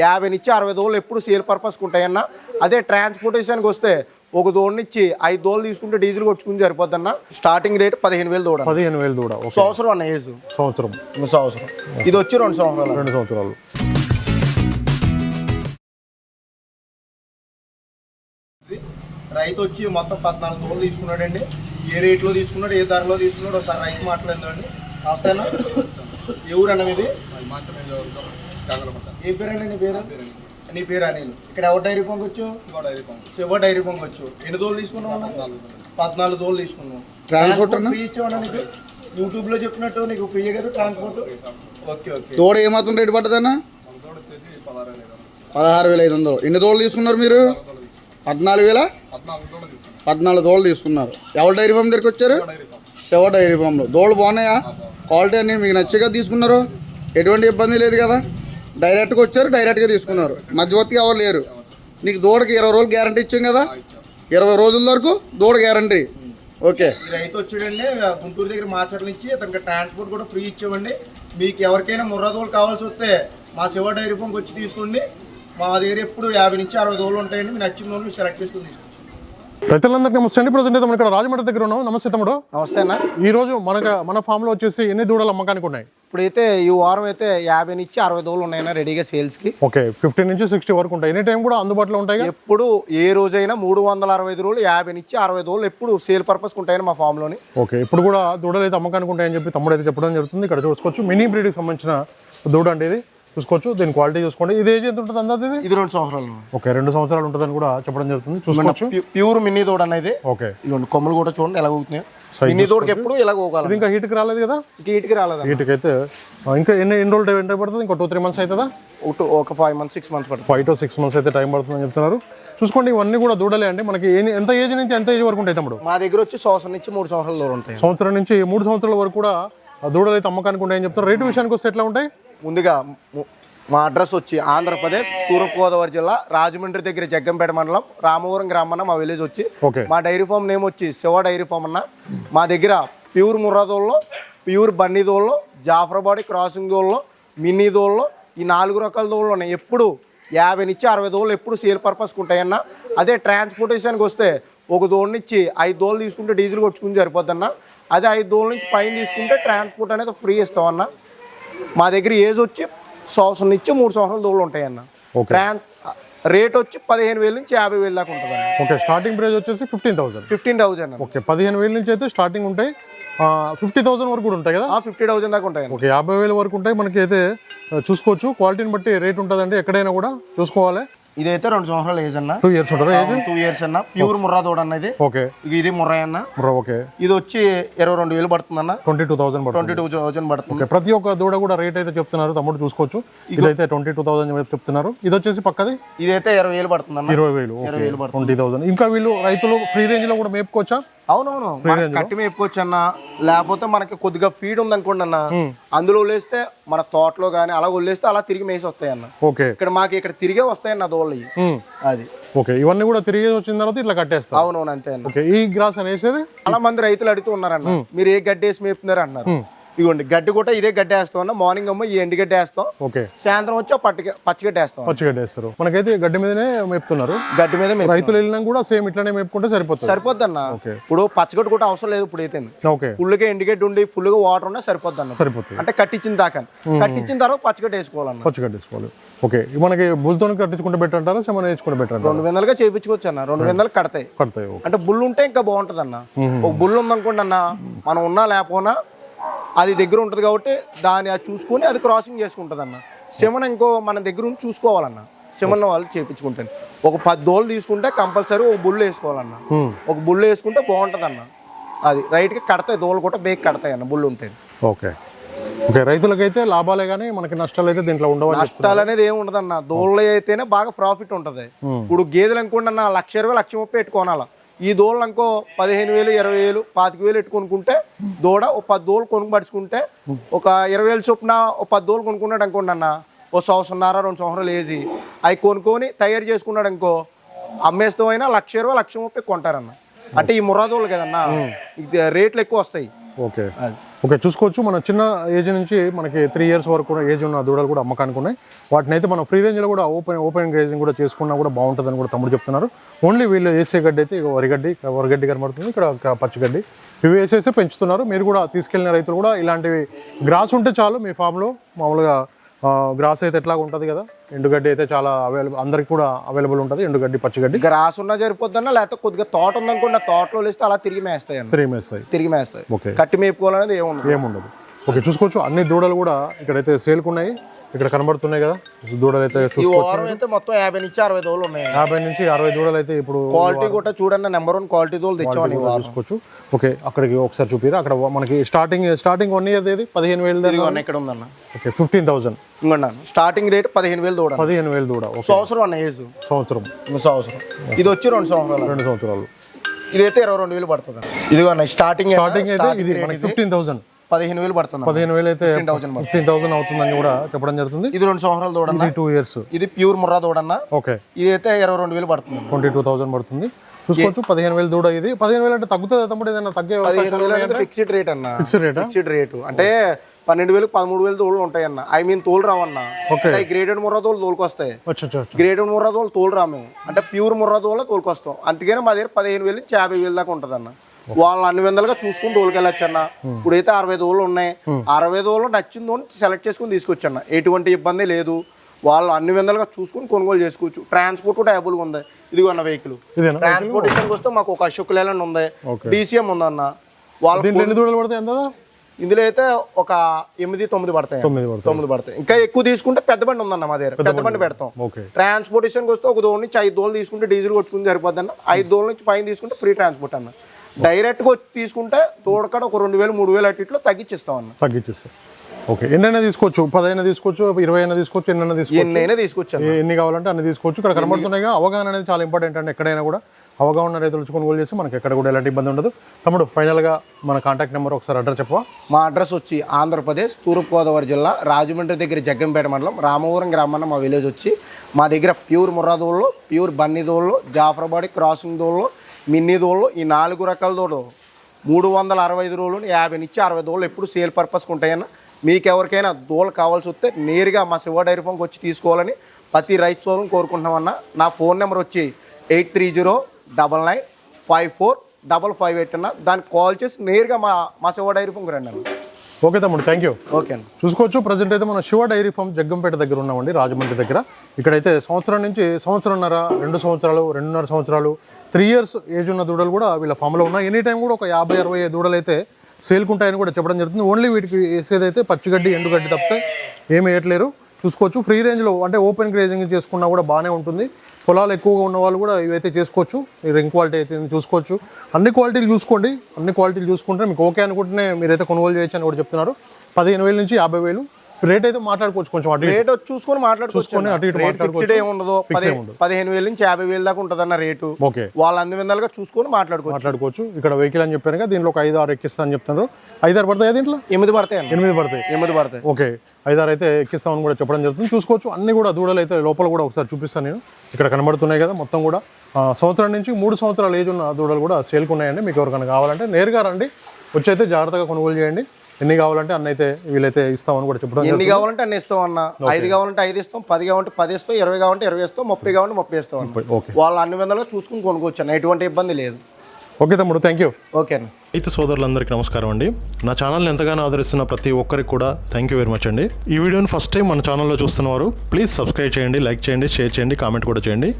యాభై నుంచి అరవై దోళ్ళు ఎప్పుడు సేల్ పర్పస్కి ఉంటాయన్న. అదే ట్రాన్స్పోర్టేషన్కి వస్తే ఒక దోడు నుంచి ఐదు దోళ్ళు తీసుకుంటే డీజిల్ కొట్టుకుని సరిపోద్దన్న. స్టార్టింగ్ రేట్ పదిహేను వేలు దూడ పదిహేను వేలు దూడ ఒక సంవత్సరం అన్న ఏజ్? సంవత్సరం. సంవత్సరం. ఇది వచ్చి రెండు సంవత్సరాలు. రెండు సంవత్సరాలు. రైతు వచ్చి మొత్తం పద్నాలుగు దోళ్ళు తీసుకున్నాడండి. ఏ రేట్లో తీసుకున్నాడు ఏ ధరలో తీసుకున్నాడు ఒకసారి రైతు మాట్లాడిందండి ఊరు అన్న. మీది? ఏ పేరండి నీ పేరు? నీ పేరు అనిల్. ఇక్కడ ఎవరు డైరీ వచ్చు శివ డైరీ వచ్చు ఎన్ని దోళ్ళు తీసుకున్నావు పద్నాలుగు దోళ్ళు తీసుకున్నావు. ట్రాన్స్పోర్ట్? ఫ్రీ ఇచ్చావన్నా నీకు? యూట్యూబ్లో చెప్పినట్టు నీకు ఫ్రీ కదా ట్రాన్స్పోర్ట్ ఓకే ఓకే. దూడ ఏమాత్రం రేటు పడ్డదన్న? పదహారు వేల ఐదు వందలు. ఎన్ని దోళ్ళు తీసుకున్నారు మీరు? పద్నాలుగు వేల? పద్నాలుగు దోళ్ళు తీసుకున్నారు. ఎవరు డైరీ ఫామ్ దగ్గరికి వచ్చారు? శివ డైరీ ఫామ్లో. దోళ్ళు బాగున్నాయా. క్వాలిటీ అన్ని మీకు నచ్చగా తీసుకున్నారు? ఎటువంటి ఇబ్బంది లేదు కదా? డైరెక్ట్గా వచ్చారు డైరెక్ట్గా తీసుకున్నారు. మధ్యవర్తిగా ఎవరు లేరు. నీకు దూడకి ఇరవై రోజులు గ్యారంటీ ఇచ్చాం కదా? ఇరవై రోజుల వరకు దూడ గ్యారంటీ. ఓకే. ఈ రైతు వచ్చాడండి గుంటూరు దగ్గర మాచర్ల నుంచి అతనికి ట్రాన్స్పోర్ట్ కూడా ఫ్రీ ఇచ్చామండి. మీకు ఎవరికైనా ముర్రా దోలు కావాల్సి వస్తే మా శివ డైరీ ఫామ్కి వచ్చి తీసుకోండి. మా దగ్గర ఎప్పుడు యాభై నుంచి అరవై దోలు ఉంటాయండి. మీరు నచ్చిన వాళ్ళు మీరు సెలెక్ట్ చేసుకుని తీసుకోవచ్చు రైతులందరికీ నమస్తే అండి. ప్రజెంట్ మనం ఇక్కడ రాజమండ్రి దగ్గర ఉన్నాం. నమస్తే తమ్ముడు. నమస్తే అన్న. ఈ రోజు మనకు మన ఫామ్లో వచ్చేసి ఎన్ని దూడలు అమ్మకానికి ఉన్నాయి? ఇప్పుడైతే ఈ వారం అయితే యాభై నుంచి అరవై దోలు ఉన్నాయన్న రెడీగా సేల్స్కి. ఓకే ఫిఫ్టీన్ నుంచి సిక్స్టీ వరకు ఉంటాయి. ఎనీ టైం కూడా అందుబాటులో ఉంటాయి ఎప్పుడు ఏ రోజైనా మూడు వందల అరవై రోజులు యాభై నుంచి అరవై దోలు ఎప్పుడు సేల్ పర్పస్కి ఉంటాయని మా ఫామ్లోని. ఓకే ఇప్పుడు కూడా దూడలు అయితే అమ్మకానికి ఉంటాయని చెప్పి తమ్ముడు అయితే చెప్పడం జరుగుతుంది. ఇక్కడ చూసుకోవచ్చు మినీ బ్రీడ్కి సంబంధించిన దూడ అంటే ఇది. చూసుకోవచ్చు దీని క్వాలిటీ చూసుకోండి. ఇది ఏజ్ ఎంత ఉంటుంది అందాది ఇది? ఇది రెండు సంవత్సరాలు. ఓకే రెండు సంవత్సరాలు ఉంటుందని కూడా చెప్పడం జరుగుతుంది. చూసుకోవచ్చు. ప్యూ- ప్యూర్ మినీ దూడ అనేది ఓకే. ఇదిగోండి కొమ్మలు కూడా చూడండి ఎలా ఊగుతున్నాయి. మినీ దూడకి ఎప్పుడు ఇలా ఇది ఇంకా హీట్కి రాలేదు కదా? గీటికి రాలేదు హీట్కి అయితే ఇంకా ఎన్ని ఎన్ని రోజులు టైం పడుతుంది? ఇంకా టూ త్రీ మంత్స్ అవుతుందా? ఒక ఫైవ్ మంత్స్ సిక్స్ మంత్స్ పడుతుంది. ఫైవ్ టు సిక్స్ మంత్స్ అయితే టైం పడుతుందని చెప్తున్నారు. చూసుకోండి ఇవన్నీ కూడా దూడలే అండి మనకి ఎంత ఏజ్ నుంచి ఎంత ఏజ్ వరకు ఉంటాయి తమ్ముడు? మా దగ్గర వచ్చి సంవత్సరం నుంచి మూడు సంవత్సరాల దూరం ఉంటాయి. సంవత్సరం నుంచి మూడు సంవత్సరాల వరకు కూడా దూడలు అయితే అమ్మకానికి ఉంటాయని చెప్తారు రేటు విషయానికి వస్తే ఎట్లా ఉంటాయి? ముందుగా ము- అడ్రస్ వచ్చి ఆంధ్రప్రదేశ్ తూర్పుగోదావరి జిల్లా రాజమండ్రి దగ్గర జగ్గంపేట మండలం రామవరం గ్రామం అన్న మా విలేజ్ వచ్చి. ఓకే మా డైరీ ఫామ్ నేమ్ వచ్చి శివ డైరీ ఫామ్ అన్న. మా దగ్గర ప్యూర్ ముర్రాదోళ్ళు ప్యూర్ బన్నీ దోళ్ళు జాఫరాబాడి క్రాసింగ్ దోళ్ళు మినీ దోళ్ళు ఈ నాలుగు రకాల దోళ్ళు ఉన్నాయి. ఎప్పుడు యాభై నుంచి అరవై దోళ్ళు ఎప్పుడు సేల్ పర్పస్కి ఉంటాయన్న. అదే ట్రాన్స్పోర్టేషన్కి వస్తే ఒక దోడు నుంచి ఐదు దోళ్ళు తీసుకుంటే డీజిల్ కొట్టుకుని సరిపోద్దన్న. అదే ఐదు దోళ్ళ నుంచి పైన తీసుకుంటే ట్రాన్స్పోర్ట్ అనేది ఫ్రీ ఇస్తామన్న. మా దగ్గర ఏజ్ వచ్చి సంవత్సరం నుంచి మూడు సంవత్సరాల ఉంటాయన్న. ఓకే. ట్రాన్ రేట్ వచ్చి పదిహేను వేల నుంచి యాభై వేల దాకా ఉంటుంది ఓకే స్టార్టింగ్ ప్రైస్ వచ్చేసి fifteen thousand fifteen thousand okay పదిహేను వేల నుంచి అయితే స్టార్టింగ్ ఉంటాయి. ఫిఫ్టీ థౌసండ్ వరకు కూడా ఉంటాయి కదా? ఫిఫ్టీ థౌజండ్ దాకా ఉంటాయి ఓకే యాభై వేల వరకు ఉంటాయి. మనకి అయితే చూసుకోవచ్చు. క్వాలిటీని బట్టి రేట్ ఉంటుందండి. ఎక్కడైనా కూడా చూసుకోవాలి. ఇదైతే రెండు సంవత్సరాలు ఏజ్ అన్న. టూ ఇయర్స్ ఉంటుందా ఏజ్ టూ ఇయర్స్ అన్న. ప్యూర్ ముర్రా దూడ అన్న ఇది. ఓకే ఇది ముర్రా అన్న. ఓకే ఇది వచ్చి ఇరవై రెండు వేలు పడుతుంది అన్న. Twenty two thousand twenty two thousand పడుతుంది. ఓకే ప్రతి ఒక్క దూడ కూడా రేట్ అయితే చెప్తున్నారు. తమ్ముడు చూసుకోవచ్చు. ఇదైతే ట్వంటీ టూ థౌసండ్ చెప్తున్నారు. ఇది వచ్చేసి పక్కది? ఇదైతే ఇరవై వేలు పడుతుంది అన్న. ఇరవై వేలు ట్వంటీ థౌసండ్ ఇంకా వీళ్ళు రైతులు ఫ్రీ రేంజ్లో కూడా మేపుకోవచ్చా? అవునవును. కట్టి మేపుకోవచ్చు అన్న. లేకపోతే మనకి కొద్దిగా ఫీడ్ ఉంది అనుకోండి అన్న అందులో వదిలేస్తే మన తోటలో కానీ అలా వదిలేస్తే అలా తిరిగి మేసి వస్తాయి అన్న. ఓకే ఇక్కడ మాకు ఇక్కడ తిరిగే వస్తాయన్న ఇవి. ఉమ్. అది. ఓకే ఇవన్నీ కూడా తిరిగి వచ్చిన తర్వాత ఇట్లా కట్టేస్తారు. అవునవును అంతే అన్న. ఓకే ఈ గ్రాస్ అనేసేది? చాలా మంది రైతులు అడుగుతూ ఉన్నారన్న. మీరు ఏ గడ్డి వేసి మేపుతున్నారు అంటున్నారు ఇదిగోండి గడ్డి కూడా ఇదే గడ్డి వేస్తాం అన్న మార్నింగ్ అమ్మ ఈ ఎండి గడ్డి వేస్తాం. ఓకే. సాయంత్రం వచ్చి ఆ పట్టుక పచ్చిగడ్డి వేస్తాం పచ్చిగడ్డ వేస్తారు. మనకైతే గడ్డి మీదనే మేపుతున్నారు. గడ్డి మీద. రైతులు వెళ్ళినా కూడా సేమ్ ఇట్లానే మేపుకుంటే సరిపోతుంది. సరిపోద్ది అన్న ఓకే. ఇప్పుడు పచ్చగడ్డి కూడా అవసరం లేదు ఇప్పుడు అయితే. ఓకే. ఫుల్గా ఎండిగడ్డి ఉండి ఫుల్గా వాటర్ ఉన్నా సరిపోద్ది అన్న సరిపోతుంది. అంటే కట్టించిన దాకా. కట్టించిన తర్వాత పచ్చగడ్డి వేసుకోవాలన్న. పచ్చిగడ్డ వేసుకోవాలి. ఓకే. మనకి బుల్తో కట్టించుకుంటే బెటర్ అంటారా సెమన్ వేసుకుంటే బెటర్ రెండు వందలుగా చేయించుకోవచ్చు అన్న రెండు వందలు కడతాయి. కడతాయి అంటే బుల్ ఉంటే ఇంకా బాగుంటుంది అన్న ఒక బుల్ ఉందనుకోండి అన్న మనం ఉన్నా లేకపోయినా అది దగ్గర ఉంటుంది కాబట్టి దాన్ని అది చూసుకొని అది క్రాసింగ్ చేసుకుంటుంది అన్న సెమన్ ఇంకో మన దగ్గర ఉండి చూసుకోవాలన్న. సెమన్ వాళ్ళు చేయించుకుంటాను ఒక పది దోళ్ళు తీసుకుంటే కంపల్సరీ ఒక బుల్ వేసుకోవాలన్న. ఒక బుల్ వేసుకుంటే బాగుంటుంది అన్న అది రైట్గా కడతాయి దోళ్ళు కూడా బేక్ కడతాయి అన్న బుల్ ఉంటాయి ఓకే. ఓకే రైతులకైతే లాభాలే కానీ మనకి నష్టాలు అయితే దీంట్లో చెప్తున్నారు. నష్టాలు అనేది ఏమి ఉండదు అన్న దోళ్ళు అయితేనే బాగా ప్రాఫిట్ ఉంటుంది. ఇప్పుడు గేదెలు అనుకోండి అన్న లక్ష ఇరవై లక్ష ముప్పై పెట్టుకోనాల ఈ దోళ్ళు అనుకో పదిహేను వేలు ఇరవై వేలు పాతిక వేలు పెట్టుకొనుకుంటే దూడ ఒక పది దోళ్ళు కొనుక్కు ఒక ఇరవై వేలు చొప్పున ఒక పది దోళ్ళు కొనుక్కున్నాడు అనుకోండి అన్న ఓ సంవత్సరంన్నర రెండు సంవత్సరాలు వేసి అవి కొనుక్కొని తయారు చేసుకున్నాడు అనుకో అమ్మేస్తాం అయినా లక్ష ఇరవై లక్ష ముప్పై కొంటారన్న. అంటే ఈ ముర్రాదోళ్ళు కదన్నా ఇది రేట్లు ఎక్కువ వస్తాయి. ఓకే. అది. ఓకే చూసుకోవచ్చు. మన చిన్న ఏజ్ నుంచి మనకి త్రీ ఇయర్స్ వరకు కూడా ఏజ్ ఉన్న దూడలు కూడా అమ్మకానికి ఉన్నాయి. వాటిని అయితే మనం ఫ్రీ రేంజ్లో కూడా ఓపెన్ ఓపెన్ గ్రేజింగ్ కూడా చేసుకున్నా కూడా బాగుంటుందని కూడా తమ్ముడు చెప్తున్నారు. ఓన్లీ వీళ్ళు వేసే గడ్డి అయితే వరిగడ్డి వరిగడ్డి కనబడుతుంది. ఇక్కడ పచ్చిగడ్డి ఇవి వేసేసి పెంచుతున్నారు. మీరు కూడా తీసుకెళ్ళిన రైతులు కూడా ఇలాంటివి. గ్రాస్ ఉంటే చాలు మీ ఫామ్లో మామూలుగా గ్రాస్ అయితే ఎట్లాగా ఉంటుంది కదా? ఎండుగడ్డి అయితే చాలా అవైలబుల్ అందరికి కూడా అవైలబుల్ ఉంటుంది ఎండుగడ్డి పచ్చిగడ్డి. గ్రాస్ ఉన్నా సరిపోద్దన్నా లేకపోతే కొద్దిగా తోట ఉందనుకోండి ఆ తోటలో వేస్తే అలా తిరిగి మేస్తాయి అన్న త్రీ మేస్తాయి. తిరిగి మేస్తాయి. ఓకే. కట్టి మేపుకోవాలనేది ఏముండదు. ఏముండదు. ఓకే చూసుకోవచ్చు. అన్ని దూడలు కూడా ఇక్కడైతే సేల్కున్నాయి. ఇక్కడ కనబడుతున్నాయి కదా. దూడలు అయితే చూసుకోవచ్చు. మొత్తం యాభై నుంచి అరవై దోళ్ళు ఉన్నాయి. యాభై నుంచి అరవై దూడలు అయితే ఇప్పుడు క్వాలిటీ కూడా చూడండి నెంబర్ వన్ క్వాలిటీ దోళ్ళు తెచ్చామని చూసుకోవచ్చు. ఓకే అక్కడికి ఒకసారి చూపిరా. అక్కడ మనకి స్టార్టింగ్ స్టార్టింగ్ వన్ ఇయర్ ఏది పదిహేను వేలు ఇక్కడ ఉందన్న. Okay fifteen thousand starting rate పదిహేను వేలు దూడ పదిహేను వేలు దూడ సంవత్సరం అన్న ఏజ్. సంవత్సరం. సంవత్సరం. ఇది వచ్చి రెండు సంవత్సరాలు. రెండు సంవత్సరాలు. ఇదైతే ఇరవై రెండు వేలు పడుతుంది. ఇదిగో అన్న స్టార్టింగ్ స్టార్టింగ్ అయితే ఇది మనకి ఫిఫ్టీన్ థౌసండ్ పదిహేను వేలు పడుతుంది. పదిహేను వేలు అయితే ఫిఫ్టీన్ థౌసండ్ అవుతుందని కూడా చెప్పడం జరుగుతుంది. ఇది రెండు సంవత్సరాలు దూడన్న ఇది టూ ఇయర్స్ ఇది ప్యూర్ ముర్రా దూడన్న ఓకే. ఇదైతే ఇరవై రెండు వేలు పడుతుంది. ట్వంటీ టూ థౌసండ్ పడుతుంది. చూసుకోవచ్చు పదిహేను వేలు దూడ ఇది. పదిహేను వేలు అంటే తగ్గుతుంది తమ్ముడు ఏదైనా తగ్గే పదిహేను వేలు అనేది ఫిక్స్డ్ రేట్ అన్న. ఫిక్స్డ్ రేటా ఫిక్స్డ్ రేటు అంటే పన్నెండు వేలు పదమూడు వేలు తోళ్ళు ఉంటాయి అన్న ఐ మీన్ తోలు రావన్న. గ్రేడెడ్ ముర్రా తోలు తోలుకొస్తాయి. గ్రేడెడ్ ముర్రా తోలు తోలు రా మేము. అంటే ప్యూర్ ముర్రా తోలు తోలుకొస్తాం. అందుకనే మా దగ్గర పదిహేను వేలు నుంచి యాభై వేలు దాకా ఉంటుంది అన్న వాళ్ళు అన్ని విధాలుగా చూసుకుని తోలుకెళ్ళచ్చు అన్న ఇప్పుడైతే అరవై తోళ్ళు ఉన్నాయి. అరవై తోళ్ళు నచ్చిందో సెలెక్ట్ చేసుకుని తీసుకొచ్చన్న. ఎటువంటి ఇబ్బంది లేదు. వాళ్ళు అన్ని విధాలుగా చూసుకుని కొనుగోలు చేసుకోవచ్చు. ట్రాన్స్పోర్ట్ కూడా అవైలబుల్గా ఉంది. ఇదిగో అన్న వెహికల్. ట్రాన్స్పోర్టేషన్ వస్తే మాకు ఒక అశోక్ లేలండ్ ఉంది. డీసీఎం ఉందన్న. వాళ్ళ ఇందులో అయితే ఒక ఎనిమిది తొమ్మిది పడతాయి. తొమ్మిది పడతాయి. ఇంకా ఎక్కువ తీసుకుంటే పెద్ద బండి ఉందన్న మా దగ్గర. పెద్ద బండి పెడతాం. ఓకే. ట్రాన్స్పోర్టేషన్కి వస్తే ఒక దోలు నుంచి ఐదు తీసుకుంటే డీజిల్ కొట్టుకుని సరిపోద్ది అన్న. ఐదు దోల నుంచి పైన తీసుకుంటే ఫ్రీ ట్రాన్స్పోర్ట్ అన్న. డైరెక్ట్గా వచ్చి తీసుకుంటే తోడకాడ ఒక రెండు వేలు మూడు వేలు అటు ఇట్లో తగ్గించిస్తాం అన్న. తగ్గించేస్తారు ఓకే. ఎన్నైనా తీసుకోవచ్చు. పదైనా తీసుకోవచ్చు ఇరవై అయినా తీసుకోవచ్చు ఎన్నైనా తీసుకోవచ్చు. ఎన్నైనా తీసుకొచ్చాను ఏ- ఎన్ని కావాలంటే అన్ని తీసుకోవచ్చు. ఇక్కడ కనబడుతున్నాయిగా. అవగాహన అనేది చాలా ఇంపార్టెంట్ అండి. ఎక్కడైనా కూడా అవగాహన ఉన్న రైతులు వచ్చి కొనుగోలు చేసి మనకి ఎక్కడ కూడా ఎలాంటి ఇబ్బంది ఉండదు. తమ్ముడు ఫైనల్గా మన కాంటాక్ట్ నెంబర్ ఒకసారి అడ్రస్ చెప్పవా? మా అడ్రస్ వచ్చి ఆంధ్రప్రదేశ్ తూర్పుగోదావరి జిల్లా రాజమండ్రి దగ్గర జగ్గంపేట మండలం రామవరం గ్రామాన్న మా విలేజ్ వచ్చి మా దగ్గర ప్యూర్ ముర్రాదోళ్ళు ప్యూర్ బన్నీ దోళ్ళు జాఫరాబాడి క్రాసింగ్ దోళ్ళు మిన్నీ దోళ్ళు ఈ నాలుగు రకాల దోళ్ళు. మూడు వందల అరవై ఐదు రోజులు యాభై నుంచి అరవై దోళ్ళు ఎప్పుడు సేల్ పర్పస్కి ఉంటాయన్న. మీకు ఎవరికైనా దోళ్ళు కావాల్సి వస్తే నేరుగా మా శివ డైరీ ఫామ్కి వచ్చి తీసుకోవాలని ప్రతి రైతు సోదరుని కోరుకుంటున్నామన్నా. నా ఫోన్ నెంబర్ వచ్చి eight three zero double nine five four double five eight అన్న. దానికి కాల్ చేసి నేరుగా మా మా శివ డైరీ ఫామ్కి రండి అన్న. ఓకే తమ్ముడు థ్యాంక్ యూ ఓకే అన్న. చూసుకోవచ్చు ప్రజెంట్ అయితే మన శివ డైరీ ఫామ్ జగ్గంపేట దగ్గర ఉన్నామండి రాజమండ్రి దగ్గర. ఇక్కడైతే సంవత్సరం నుంచి సంవత్సరంన్నర రెండు సంవత్సరాలు రెండున్నర సంవత్సరాలు త్రీ ఇయర్స్ ఏజ్ ఉన్న దూడలు కూడా వీళ్ళ ఫామ్లో ఉన్నాయి. ఎనీ టైం కూడా ఒక యాభై అరవై దూడలు అయితే సేల్కుంటాయని కూడా చెప్పడం జరుగుతుంది. ఓన్లీ వీటికి వేసేదైతే పచ్చిగడ్డి ఎండుగడ్డి తప్పితే ఏమి వేయట్లేరు. చూసుకోవచ్చు ఫ్రీ రేంజ్లో అంటే ఓపెన్ గ్రేజింగ్ చేసుకున్నా కూడా బాగానే ఉంటుంది. పొలాలు ఎక్కువగా ఉన్న వాళ్ళు కూడా ఇవైతే చేసుకోవచ్చు. ఈ రింగ్ క్వాలిటీ అయితే చూసుకోవచ్చు. అన్ని క్వాలిటీలు చూసుకోండి. అన్ని క్వాలిటీలు చూసుకుంటే మీకు ఓకే అనుకుంటేనే మీరైతే కొనుగోలు చేయొచ్చు అని కూడా చెప్తున్నారు. పదిహేను వేల నుంచి యాభై వేలు. రేట్ అయితే మాట్లాడుకోవచ్చు కొంచెం అటు. రేట్ వచ్చి చూసుకొని మాట్లాడుకోవచ్చు అటు ఇటు మాట్లాడుకోవచ్చు. పదిహేను వేల నుంచి యాభై వేల దాకా ఉంటుంది అన్న రేటు. ఓకే. వాళ్ళు అన్ని విధాలుగా చూసుకొని మాట్లాడుకోవచ్చు. మాట్లాడుకోవచ్చు. ఇక్కడ వెహికల్ అని చెప్పారు కదా దీంట్లో ఒక ఐదు ఆరు ఎక్కిస్తా అని చెప్తున్నారు. ఐదు ఆరు పడతాయి దీంట్లో? ఎనిమిది పడతాయి ఎనిమిది పడతాయి. ఎనిమిది పడతాయి. ఓకే. ఐదారు అయితే ఎక్కిస్తామని కూడా చెప్పడం జరుగుతుంది. చూసుకోవచ్చు. అన్ని కూడా దూడలు అయితే లోపల కూడా ఒకసారి చూపిస్తాను నేను. ఇక్కడ కనబడుతున్నాయి కదా మొత్తం కూడా. సంవత్సరం నుంచి మూడు సంవత్సరాల ఏజ్ ఉన్న దూడలు కూడా సేల్కి ఉన్నాయండి. మీకు ఎవరికైనా కావాలంటే నేరుగా రండి. వచ్చి అయితే జాగ్రత్తగా కొనుగోలు చేయండి. ఎన్ని కావాలంటే అన్ని అయితే వీళ్ళైతే ఇస్తామని కూడా చెప్పడం ఎన్ని కావాలంటే అన్ని ఇస్తాం అన్న. ఐదు కావాలంటే ఐదు ఇస్తాం పది కావాలంటే పది ఇస్తాం ఇరవై కావాలంటే ఇరవై ఇస్తాం ముప్పై కావాలంటే ముప్పై ఇస్తాం వాళ్ళు అన్ని విధాలుగా చూసుకుని కొనుక్కోవచ్చు అన్న. ఎటువంటి ఇబ్బంది లేదు. ఓకే తమ్ముడు థ్యాంక్ యూ ఓకే అన్న. రైతు సోదరులందరికీ నమస్కారం అండి. నా ఛానల్ని ఎంతగానో ఆదరిస్తున్న ప్రతి ఒక్కరికి కూడా థ్యాంక్ యూ వెరీ మచ్ అండి. ఈ వీడియోని ఫస్ట్ టైం మన ఛానల్లో చూస్తున్నవారు ప్లీజ్ సబ్స్క్రైబ్ చేయండి లైక్ చేయండి షేర్ చేయండి కామెంట్ కూడా చేయండి.